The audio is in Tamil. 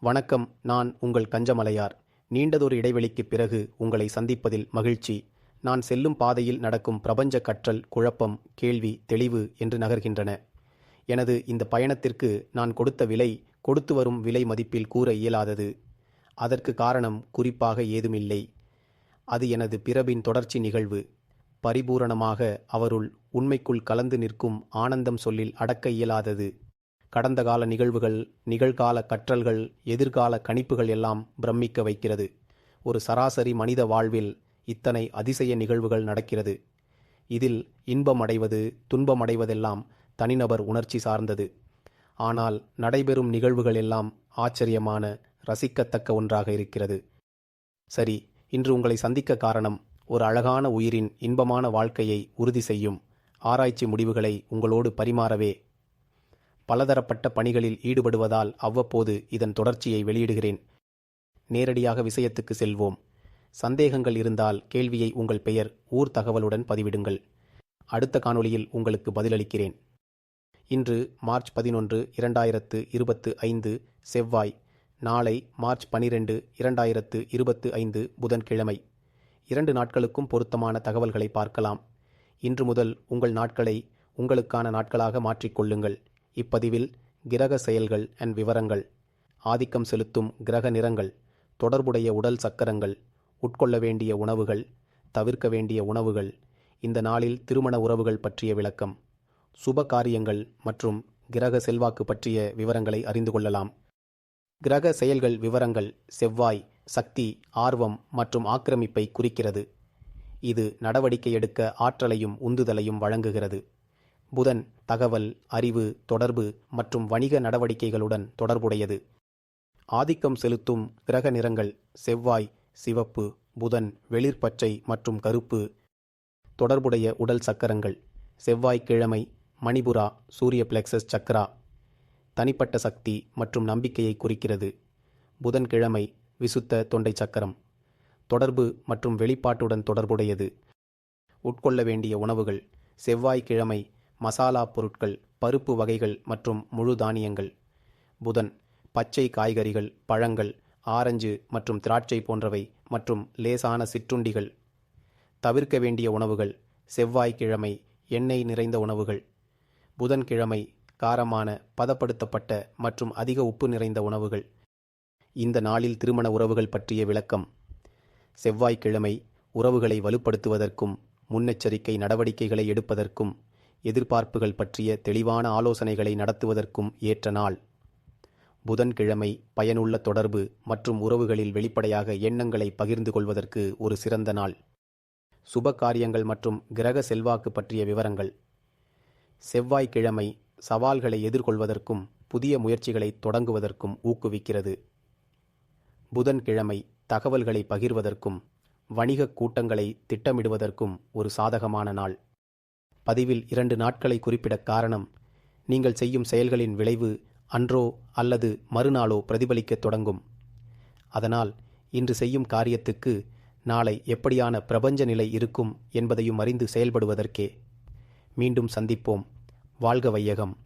வணக்கம் நான் உங்கள் கஞ்சமலையார். நீண்டதொரு இடைவெளிக்குப் பிறகு உங்களை சந்திப்பதில் மகிழ்ச்சி. நான் செல்லும் பாதையில் நடக்கும் பிரபஞ்ச கற்றல் குழப்பம் கேள்வி தெளிவு என்று நகர்கின்றன. எனது இந்த பயணத்திற்கு நான் கொடுத்த விலை கொடுத்து வரும் விலை மதிப்பில் கூற இயலாதது. அதற்கு காரணம் குறிப்பாக ஏதுமில்லை. அது எனது பிறவின் தொடர்ச்சி நிகழ்வு. பரிபூரணமாக அவருள் உண்மைக்குள் கலந்து நிற்கும் ஆனந்தம் சொல்லில் அடக்க இயலாதது. கடந்த கால நிகழ்வுகள் நிகழ்கால கற்றல்கள் எதிர்கால கணிப்புகள் எல்லாம் பிரமிக்க வைக்கிறது. ஒரு சராசரி மனித வாழ்வில் இத்தனை அதிசய நிகழ்வுகள் நடக்கிறது. இதில் இன்பம் அடைவது துன்பம் அடைவதெல்லாம் தனிநபர் உணர்ச்சி சார்ந்தது. ஆனால் நடைபெறும் நிகழ்வுகள் எல்லாம் ஆச்சரியமான ரசிக்கத்தக்க ஒன்றாக இருக்கிறது. சரி இன்று உங்களை சந்திக்க காரணம் ஒரு அழகான உயிரின் இன்பமான வாழ்க்கையை உறுதி செய்யும் ஆராய்ச்சி முடிவுகளை உங்களோடு பரிமாறவே பலதரப்பட்ட பணிகளில் ஈடுபடுவதால் அவ்வப்போது இதன் தொடர்ச்சியை வெளியிடுகிறேன். நேரடியாக விஷயத்துக்கு செல்வோம். சந்தேகங்கள் இருந்தால் கேள்வியை உங்கள் பெயர் ஊர் தகவலுடன் பதிவிடுங்கள். அடுத்த காணொளியில் உங்களுக்கு பதிலளிக்கிறேன். இன்று மார்ச் பதினொன்று இரண்டாயிரத்து இருபத்து ஐந்து செவ்வாய். நாளை மார்ச் பனிரெண்டு இரண்டாயிரத்து இருபத்து ஐந்து புதன்கிழமை. இரண்டு நாட்களுக்கும் பொருத்தமான தகவல்களை பார்க்கலாம். இன்று முதல் உங்கள் நாட்களை உங்களுக்கான நாட்களாக மாற்றிக்கொள்ளுங்கள். இப்பதிவில் கிரக செயல்கள் அண்ட் விவரங்கள் ஆதிக்கம் செலுத்தும் கிரக நிறங்கள் தொடர்புடைய உடல் சக்கரங்கள் உட்கொள்ள வேண்டிய உணவுகள் தவிர்க்க வேண்டிய உணவுகள் இந்த நாளில் திருமண உறவுகள் பற்றிய விளக்கம் சுப காரியங்கள் மற்றும் கிரக செல்வாக்கு பற்றிய விவரங்களை அறிந்து கொள்ளலாம். கிரக செயல்கள் விவரங்கள் செவ்வாய் சக்தி ஆர்வம் மற்றும் ஆக்கிரமிப்பை குறிக்கிறது. இது நடவடிக்கை எடுக்க ஆற்றலையும் உந்துதலையும் வழங்குகிறது. புதன் தகவல் அறிவு தொடர்பு மற்றும் வணிக நடவடிக்கைகளுடன் தொடர்புடையது. ஆதிக்கம் செலுத்தும் கிரக நிறங்கள் செவ்வாய் சிவப்பு புதன் வெளிர்பச்சை மற்றும் கருப்பு. தொடர்புடைய உடல் சக்கரங்கள் செவ்வாய்க்கிழமை மணிபுரா சூரிய பிளெக்சஸ் சக்ரா. தனிப்பட்ட சக்தி மற்றும் நம்பிக்கையை குறிக்கிறது. புதன்கிழமை விசுத்த தொண்டை சக்கரம். தொடர்பு மற்றும் வெளிப்பாட்டுடன் தொடர்புடையது. உட்கொள்ள வேண்டிய உணவுகள் செவ்வாய்க்கிழமை மசாலா பொருட்கள் பருப்பு வகைகள் மற்றும் முழு தானியங்கள். புதன் பச்சை காய்கறிகள் பழங்கள் ஆரஞ்சு மற்றும் திராட்சை போன்றவை மற்றும் லேசான சிற்றுண்டிகள். தவிர்க்க வேண்டிய உணவுகள் செவ்வாய்க்கிழமை எண்ணெய் நிறைந்த உணவுகள். புதன்கிழமை காரமான பதப்படுத்தப்பட்ட மற்றும் அதிக உப்பு நிறைந்த உணவுகள். இந்த நாளில் திருமண உறவுகள் பற்றிய விளக்கம். செவ்வாய்க்கிழமை உறவுகளை வலுப்படுத்துவதற்கும் முன்னெச்சரிக்கை நடவடிக்கைகளை எடுப்பதற்கும் எதிர்பார்ப்புகள் பற்றிய தெளிவான ஆலோசனைகளை நடத்துவதற்கும் ஏற்ற நாள். புதன்கிழமை பயனுள்ள தொடர்பு மற்றும் உறவுகளில் வெளிப்படையாக எண்ணங்களை பகிர்ந்து கொள்வதற்கு ஒரு சிறந்த நாள். சுப காரியங்கள் மற்றும் கிரக செல்வாக்கு பற்றிய விவரங்கள். செவ்வாய்க்கிழமை சவால்களை எதிர்கொள்வதற்கும் புதிய முயற்சிகளை தொடங்குவதற்கும் ஊக்குவிக்கிறது. புதன்கிழமை தகவல்களை பகிர்வதற்கும் வணிகக் கூட்டங்களை திட்டமிடுவதற்கும் ஒரு சாதகமான நாள். பதிவில் இரண்டு நாட்களை குறிப்பிட காரணம். நீங்கள் செய்யும் செயல்களின் விளைவு அன்றோ அல்லது மறுநாளோ பிரதிபலிக்கத் தொடங்கும். அதனால் இன்று செய்யும் காரியத்துக்கு நாளை எப்படியான பிரபஞ்ச நிலை இருக்கும் என்பதையும் அறிந்து செயல்படுவதற்கே. மீண்டும் சந்திப்போம். வாழ்க வையகம்.